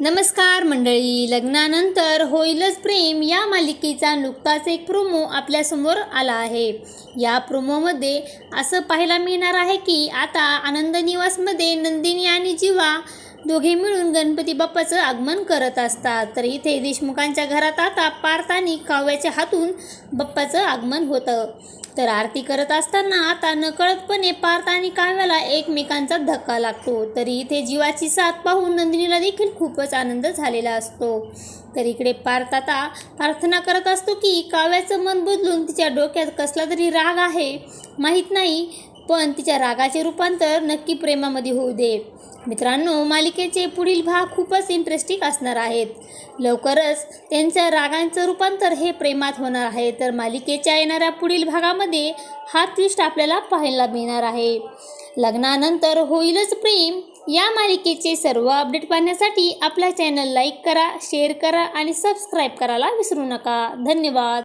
नमस्कार मंडळी लग्नानंतर होईलच प्रेम. या मालिकेचा नुकताच एक प्रोमो आपल्यासमोर आला आहे. या प्रोमोमध्ये असं पाहायला मिळणार आहे की आता आनंद निवासमध्ये नंदिनी आणि जीवा दोघे मिळून गणपती बाप्पाचं आगमन करत असतात. तर इथे देशमुखांच्या घरात आता पार्थ आणि काव्याच्या हातून बाप्पाचं आगमन होतं. तर आरती करत असताना आता नकळतपणे पार्थ आणि काव्याला एकमेकांचा धक्का लागतो. तरी इथे जीवाची साथ पाहून नंदिनीला देखील खूपच आनंद झालेला असतो. तर इकडे पार्थ आता प्रार्थना करत असतो की काव्याचं मन बदलून तिच्या डोक्यात कसला तरी राग आहे माहीत नाही पण तिच्या रागाचे रूपांतर नक्की प्रेमामध्ये होऊ दे. मित्रांनो मालिकेचे पुढील भाग खूपच इंटरेस्टिंग असणार आहेत. लवकरच त्यांच्या रागांचं रूपांतर हे प्रेमात होणार आहे. तर मालिकेच्या येणाऱ्या पुढील भागामध्ये हा ट्विस्ट आपल्याला पाहायला मिळणार आहे. लग्नानंतर होईलच प्रेम. या मालिकेचे सर्व अपडेट पाहण्यासाठी आपला चॅनल लाईक करा शेअर करा आणि सबस्क्राईब करायला विसरू नका. धन्यवाद.